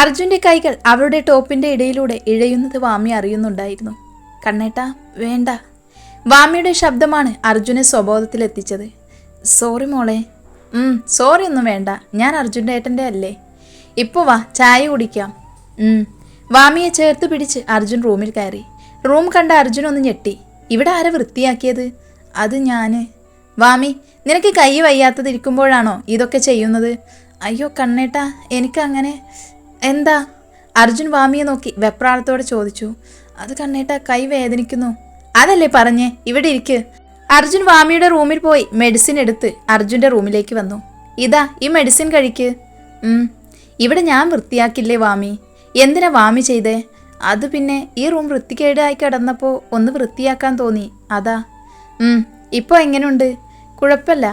അർജുന്റെ കൈകൾ അവളുടെ ടോപ്പിന്റെ ഇടയിലൂടെ ഇഴയുന്നത് വാമി അറിയുന്നുണ്ടായിരുന്നു. കണ്ണേട്ട വേണ്ട. വാമിയുടെ ശബ്ദമാണ് അർജുനെ സ്വബോധത്തിലെത്തിച്ചത്. സോറി മോളെ. സോറി ഒന്നും വേണ്ട. ഞാൻ അർജുന്റെ ഏട്ടന്റെ അല്ലേ? ഇപ്പോൾ വാ ചായ കുടിക്കാം. വാമിയെ ചേർത്ത് പിടിച്ച് അർജുൻ റൂമിൽ കയറി. റൂം കണ്ട അർജുൻ ഒന്ന് ഞെട്ടി. ഇവിടെ ആരാ വൃത്തിയാക്കിയത്? അത് ഞാൻ. വാമി നിനക്ക് കൈ വയ്യാത്തതിരിക്കുമ്പോഴാണോ ഇതൊക്കെ ചെയ്യുന്നത്? അയ്യോ കണ്ണേട്ടാ എനിക്കങ്ങനെ എന്താ? അർജുൻ വാമിയെ നോക്കി വെപ്രാളത്തോടെ ചോദിച്ചു. അത് കണ്ണേട്ട കൈ വേദനിക്കുന്നു. അതല്ലേ പറഞ്ഞേ ഇവിടെ ഇരിക്ക്. അർജുൻ വാമിയുടെ റൂമിൽ പോയി മെഡിസിൻ എടുത്ത് അർജുന്റെ റൂമിലേക്ക് വന്നു. ഇതാ ഈ മെഡിസിൻ കഴിക്ക്. ഇവിടെ ഞാൻ വൃത്തിയാക്കില്ലേ വാമി? എന്തിനാ വാമി ചെയ്തേ? അത് പിന്നെ ഈ റൂം വൃത്തികേടായി കിടന്നപ്പോൾ ഒന്ന് വൃത്തിയാക്കാൻ തോന്നി. അതാ. ഇപ്പോൾ എങ്ങനെയുണ്ട് കുഴപ്പമില്ല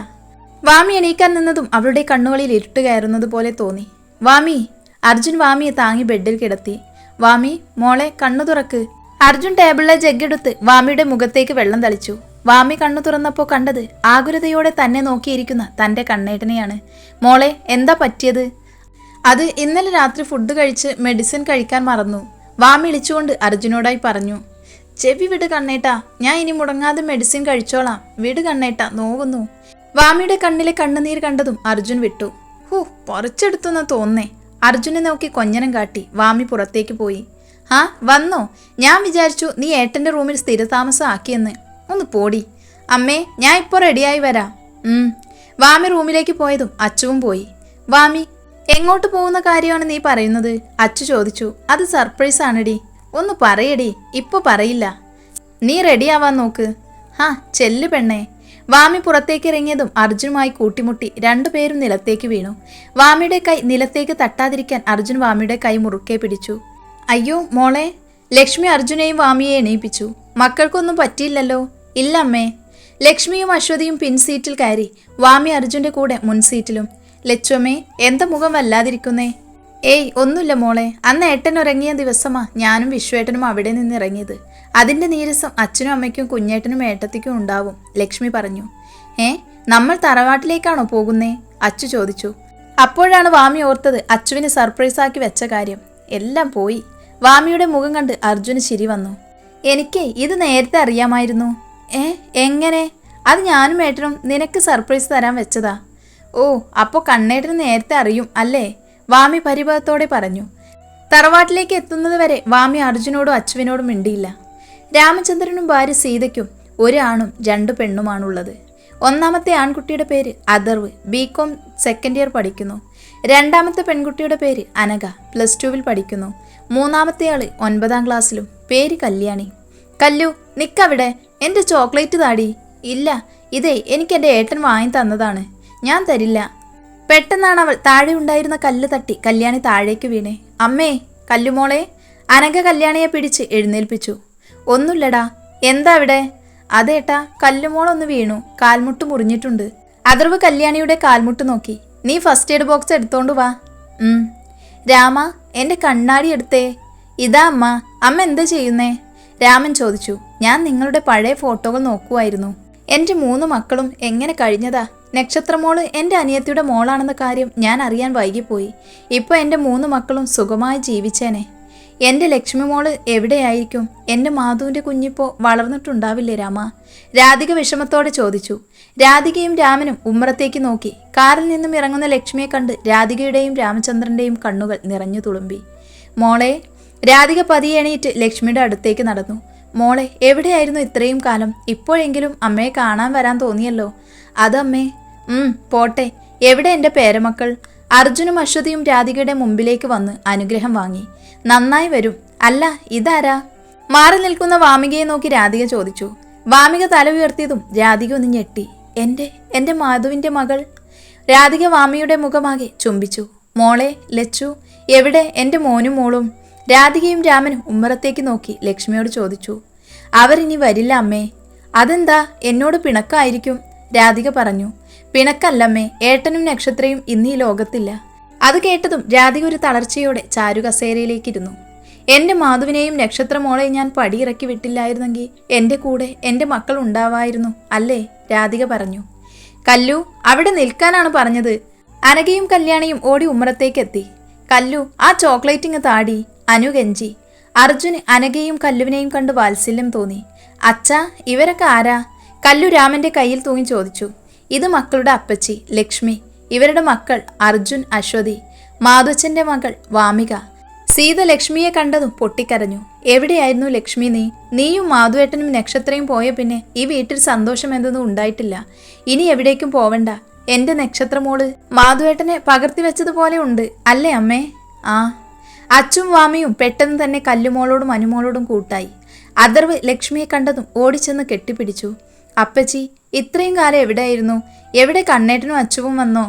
വാമി എണീക്കാൻ നിന്നതും അവളുടെ കണ്ണുകളിൽ ഇരുട്ട് കയറുന്നത് പോലെ തോന്നി. വാമി അർജുൻ വാമിയെ താങ്ങി ബെഡിൽ കിടത്തി. വാമി മോളെ കണ്ണു തുറക്ക്. അർജുൻ ടേബിളിലെ ജഗ്ഗെടുത്ത് വാമിയുടെ മുഖത്തേക്ക് വെള്ളം തളിച്ചു. വാമി കണ്ണു തുറന്നപ്പോൾ കണ്ടത് ആകുലതയോടെ തന്നെ നോക്കിയിരിക്കുന്ന തന്റെ കണ്ണേട്ടനെയാണ്. മോളെ എന്താ പറ്റിയത്? അത് ഇന്നലെ രാത്രി ഫുഡ് കഴിച്ച് മെഡിസിൻ കഴിക്കാൻ മറന്നു. വാമി ഇളിച്ചുകൊണ്ട് അർജുനോടായി പറഞ്ഞു. ചെവി വിട് കണ്ണേട്ടാ ഞാൻ ഇനി മുടങ്ങാതെ മെഡിസിൻ കഴിച്ചോളാം. വിട് കണ്ണേട്ടാ നോവുന്നു. വാമിയുടെ കണ്ണിലെ കണ്ണുനീർ കണ്ടതും അർജുൻ വിട്ടു. ഹൂ പൊറച്ചെടുത്തുന്ന തോന്നേ. അർജുനെ നോക്കി കൊഞ്ഞനം കാട്ടി വാമി പുറത്തേക്ക് പോയി. ആ വന്നോ? ഞാൻ വിചാരിച്ചു നീ ഏട്ടന്റെ റൂമിൽ സ്ഥിരതാമസം ആക്കിയെന്ന്. ഒന്ന് പോടി. അമ്മേ ഞാൻ ഇപ്പോൾ റെഡിയായി വരാം. വാമി റൂമിലേക്ക് പോയതും അച്ചുവും പോയി. വാമി എങ്ങോട്ട് പോകുന്ന കാര്യമാണ് നീ പറയുന്നത്? അച്ചു ചോദിച്ചു. അത് സർപ്രൈസ് ആണെടി. ഒന്ന് പറയടി. ഇപ്പോൾ പറയില്ല. നീ റെഡിയാവാൻ നോക്ക്. ആ ചെല്ലു പെണ്ണേ. വാമി പുറത്തേക്കിറങ്ങിയതും അർജുനുമായി കൂട്ടിമുട്ടി രണ്ടുപേരും നിലത്തേക്ക് വീണു. വാമിയുടെ കൈ നിലത്തേക്ക് തട്ടാതിരിക്കാൻ അർജുൻ വാമിയുടെ കൈ മുറുക്കെ പിടിച്ചു. അയ്യോ മോളെ ലക്ഷ്മി അർജുനെയും വാമിയെ എണീപ്പിച്ചു. മക്കൾക്കൊന്നും പറ്റിയില്ലല്ലോ. ഇല്ല അമ്മേ. ലക്ഷ്മിയും അശ്വതിയും പിൻസീറ്റിൽ കയറി. വാമി അർജുന്റെ കൂടെ മുൻസീറ്റിലും ലച്ചുമേ എന്താ മുഖം വല്ലാതിരിക്കുന്നേ? ഏയ് ഒന്നുമില്ല മോളെ. അന്ന് ഏട്ടൻ ഉറങ്ങിയ ദിവസമാ ഞാനും വിശ്വേട്ടനും അവിടെ നിന്ന് ഇറങ്ങിയത് അതിന്റെ നീരസം അച്ഛനും അമ്മയ്ക്കും കുഞ്ഞേട്ടനും ഏട്ടത്തിക്കും ഉണ്ടാവും ലക്ഷ്മി പറഞ്ഞു. ഏ നമ്മൾ തറവാട്ടിലേക്കാണോ പോകുന്നേ? അച്ചു ചോദിച്ചു. അപ്പോഴാണ് വാമി ഓർത്തത് അച്ചുവിന് സർപ്രൈസ് ആക്കി വെച്ച കാര്യം. എല്ലാം പോയി. വാമിയുടെ മുഖം കണ്ട് അർജുന് ശരി വന്നു. എനിക്ക് ഇത് നേരത്തെ അറിയാമായിരുന്നു. ഏ എങ്ങനെ? അത് ഞാനും ഏട്ടനും നിനക്ക് സർപ്രൈസ് തരാൻ വെച്ചതാ. ഓ അപ്പോൾ കണ്ണേട്ടന് നേരത്തെ അറിയും അല്ലേ? വാമി പരിഭവത്തോടെ പറഞ്ഞു തറവാട്ടിലേക്ക് എത്തുന്നത് വരെ വാമി അർജുനോടും അച്ചുവിനോടും മിണ്ടിയില്ല. രാമചന്ദ്രനും ഭാര്യ സീതയ്ക്കും ഒരു ആണും രണ്ടു പെണ്ണുമാണുള്ളത്. ഒന്നാമത്തെ ആൺകുട്ടിയുടെ പേര് Atharv B com second year പഠിക്കുന്നു. രണ്ടാമത്തെ പെൺകുട്ടിയുടെ പേര് അനഘ പ്ലസ് ടുവിൽ പഠിക്കുന്നു. മൂന്നാമത്തെ ആൾ ഒൻപതാം ക്ലാസ്സിലും പേര് കല്യാണി. കല്ലു നിക്കവിടെ? എന്റെ ചോക്ലേറ്റ് താടി. ഇല്ല ഇതേ എനിക്ക് എന്റെ ഏട്ടൻ വാങ്ങി തന്നതാണ്. ഞാൻ തരില്ല. പെട്ടെന്നാണ് അവൾ താഴെ ഉണ്ടായിരുന്ന കല്ല് തട്ടി കല്യാണി താഴേക്ക് വീണേ. അമ്മേ കല്ലുമോളെ അനഘ കല്യാണിയെ പിടിച്ച് എഴുന്നേൽപ്പിച്ചു. ഒന്നുമില്ലടാ എന്താ അവിടെ അതേട്ടാ കല്ലുമോളൊന്ന് വീണു കാൽമുട്ട് മുറിഞ്ഞിട്ടുണ്ട്. അതിർവ് കല്യാണിയുടെ കാൽമുട്ട് നോക്കി. നീ ഫസ്റ്റ് എയ്ഡ് ബോക്സ് എടുത്തോണ്ട് വാ. ഉം. രാമ എന്റെ കണ്ണാടി എടുത്തേ. ഇതാ അമ്മ അമ്മ എന്താ ചെയ്യുന്നേ? രാമൻ ചോദിച്ചു. ഞാൻ നിങ്ങളുടെ പഴയ ഫോട്ടോകൾ നോക്കുമായിരുന്നു എന്റെ മൂന്ന് മക്കളും എങ്ങനെ കഴിഞ്ഞതാ? നക്ഷത്രമോൾ എന്റെ അനിയത്തിയുടെ മോളാണെന്ന കാര്യം ഞാൻ അറിയാൻ വൈകിപ്പോയി. ഇപ്പോൾ എന്റെ മൂന്ന് മക്കളും സുഖമായി ജീവിച്ചേനെ. എന്റെ ലക്ഷ്മി മോൾ എവിടെയായിരിക്കും? എന്റെ മാധുവിന്റെ കുഞ്ഞിപ്പോൾ വളർന്നിട്ടുണ്ടാവില്ലേ രാമ? രാധിക വിഷമത്തോടെ ചോദിച്ചു. രാധികയും രാമനും ഉമ്മറത്തേക്ക് നോക്കി. കാറിൽ നിന്നും ഇറങ്ങുന്ന ലക്ഷ്മിയെ കണ്ട് രാധികയുടെയും രാമചന്ദ്രന്റെയും കണ്ണുകൾ നിറഞ്ഞു തുളുമ്പി. മോളെ രാധിക പതിയെ എണീറ്റ് ലക്ഷ്മിയുടെ അടുത്തേക്ക് നടന്നു. മോളെ എവിടെയായിരുന്നു ഇത്രയും കാലം? ഇപ്പോഴെങ്കിലും അമ്മയെ കാണാൻ വരാൻ തോന്നിയല്ലോ. അതമ്മേ ഉം പോട്ടെ. എവിടെ എന്റെ പേരമക്കൾ? അർജുനും അശ്വതിയും രാധികയുടെ മുമ്പിലേക്ക് വന്ന് അനുഗ്രഹം വാങ്ങി. നന്നായി വരും. അല്ല ഇതാരാ? മാറി നിൽക്കുന്ന വാമികയെ നോക്കി രാധിക ചോദിച്ചു. വാമിക തല ഉയർത്തിയതും രാധിക ഒന്ന് ഞെട്ടി. എന്റെ എന്റെ മാധുവിന്റെ മകൾ? രാധിക വാമിയുടെ മുഖമാകെ ചുംബിച്ചു. മോളെ ലച്ചു എവിടെ എന്റെ മോനും മോളും? രാധികയും രാമനും ഉമ്മറത്തേക്ക് നോക്കി ലക്ഷ്മിയോട് ചോദിച്ചു. അവരിനി വരില്ല അമ്മേ. അതെന്താ? എന്നോട് പിണക്കായിരിക്കും? രാധിക പറഞ്ഞു. പിണക്കല്ലമ്മേ ഏട്ടനും നക്ഷത്രയും ഇന്ന് ഈ ലോകത്തില്ല. അത് കേട്ടതും രാധിക ഒരു തളർച്ചയോടെ ചാരു കസേരയിലേക്കിരുന്നു എന്റെ മാധുവിനെയും നക്ഷത്രമോളെ ഞാൻ പടിയിറക്കി വിട്ടില്ലായിരുന്നെങ്കിൽ എന്റെ കൂടെ എന്റെ മക്കൾ ഉണ്ടാവായിരുന്നു അല്ലേ? രാധിക പറഞ്ഞു. കല്ലു അവിടെ നിൽക്കാനാണ് പറഞ്ഞത്. അനഘയും കല്യാണിയും ഓടി ഉമ്മറത്തേക്കെത്തി. കല്ലു ആ ചോക്ലേറ്റിങ് താടി. അനു കെഞ്ചി അർജുന് അനഘയും കല്ലുവിനെയും കണ്ട് വാത്സല്യം തോന്നി. അച്ഛാ ഇവരൊക്കെ ആരാ? കല്ലു രാമന്റെ കയ്യിൽ തൂങ്ങി ചോദിച്ചു. ഇത് മക്കളുടെ അപ്പച്ചി ലക്ഷ്മി. ഇവരുടെ മക്കൾ അർജുൻ അശ്വതി. മാധുച്ചന്റെ മകൾ വാമിക. സീത ലക്ഷ്മിയെ കണ്ടതും പൊട്ടിക്കരഞ്ഞു. എവിടെയായിരുന്നു ലക്ഷ്മി നീ? നീയും മാധുവേട്ടനും നക്ഷത്രയും പോയ പിന്നെ ഈ വീട്ടിൽ സന്തോഷം എന്തൊന്നും ഉണ്ടായിട്ടില്ല. ഇനി എവിടേക്കും പോവണ്ട. എന്റെ നക്ഷത്രമോൾ മാധുവേട്ടനെ പകർത്തി വെച്ചതുപോലെ ഉണ്ട് അല്ലേ അമ്മേ? ആ. അച്ചും വാമിയും പെട്ടെന്ന് തന്നെ കല്ലുമോളോടും അനുമോളോടും കൂട്ടായി. അഥർവ് ലക്ഷ്മിയെ കണ്ടതും ഓടിച്ചെന്ന് കെട്ടിപ്പിടിച്ചു. അപ്പച്ചി ഇത്രയും കാലം എവിടെയായിരുന്നു? എവിടെ കണ്ണേട്ടനും അച്ചുവും വന്നോ?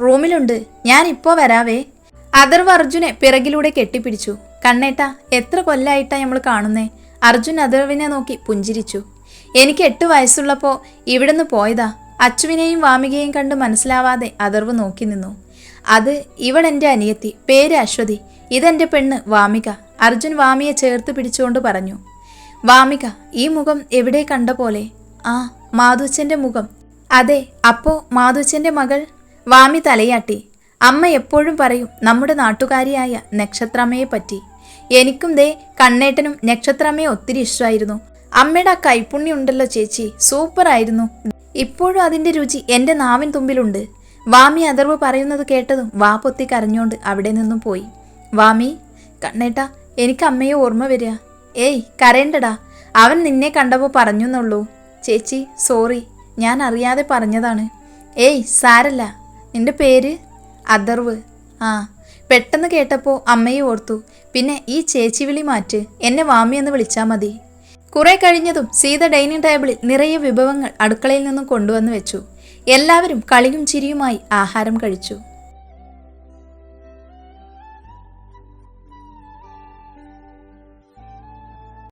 റൂമിലുണ്ട്. ഞാൻ ഇപ്പോ വരാവേ. അഥർവ് അർജുനെ പിറകിലൂടെ കെട്ടിപ്പിടിച്ചു. കണ്ണേട്ട എത്ര കൊല്ലായിട്ടാ നമ്മൾ കാണുന്നേ? അർജുൻ അഥർവിനെ നോക്കി പുഞ്ചിരിച്ചു. എനിക്ക് എട്ട് വയസ്സുള്ളപ്പോൾ ഇവിടുന്ന് പോയതാ. അച്ചുവിനെയും വാമികയെയും കണ്ട് മനസ്സിലാവാതെ അഥർവ് നോക്കി നിന്നു. അത് ഇവളെന്റെ അനിയത്തി. പേര് അശ്വതി. ഇതെന്റെ പെണ്ണ് വാമിക. അർജുൻ വാമിയെ ചേർത്ത് പിടിച്ചുകൊണ്ട് പറഞ്ഞു. വാമിക ഈ മുഖം എവിടെ കണ്ട പോലെ? ആ മാധുച്ചന്റെ മുഖം. അതെ അപ്പോ മാധുച്ചന്റെ മകൾ? വാമി തലയാട്ടി. അമ്മ എപ്പോഴും പറയും നമ്മുടെ നാട്ടുകാരിയായ നക്ഷത്രമ്മയെ പറ്റി എനിക്കും ദേ കണ്ണേട്ടനും നക്ഷത്രമ്മയെ ഒത്തിരി ഇഷ്ടമായിരുന്നു. അമ്മയുടെ ആ കൈപ്പുണ്യം ഉണ്ടല്ലോ ചേച്ചി സൂപ്പറായിരുന്നു. ഇപ്പോഴും അതിന്റെ രുചി എന്റെ നാവിൻ തുമ്പിലുണ്ട്. വാമി അതർവ് പറയുന്നത് കേട്ടതും വാ പൊത്തി കരഞ്ഞുകൊണ്ട് അവിടെ നിന്നും പോയി. വാമി കണ്ണേട്ടാ എനിക്ക് അമ്മയെ ഓർമ്മ വരിക ഏയ് കരയണ്ടടാ. അവൻ നിന്നെ കണ്ടപ്പോൾ പറഞ്ഞു എന്നുള്ളൂ ചേച്ചി സോറി ഞാൻ അറിയാതെ പറഞ്ഞതാണ്. ഏയ് സാരല്ല. നിന്റെ പേര്? അഥർവ്. ആ പെട്ടെന്ന് കേട്ടപ്പോൾ അമ്മയെ ഓർത്തു. പിന്നെ ഈ ചേച്ചി വിളി മാറ്റ്. എന്നെ വാമി എന്ന് വിളിച്ചാൽ മതി. കുറെ കഴിഞ്ഞതും സീത ഡൈനിങ് ടേബിളിൽ നിറയെ വിഭവങ്ങൾ അടുക്കളയിൽ നിന്നും കൊണ്ടുവന്ന് വെച്ചു. എല്ലാവരും കളിയും ചിരിയുമായി ആഹാരം കഴിച്ചു.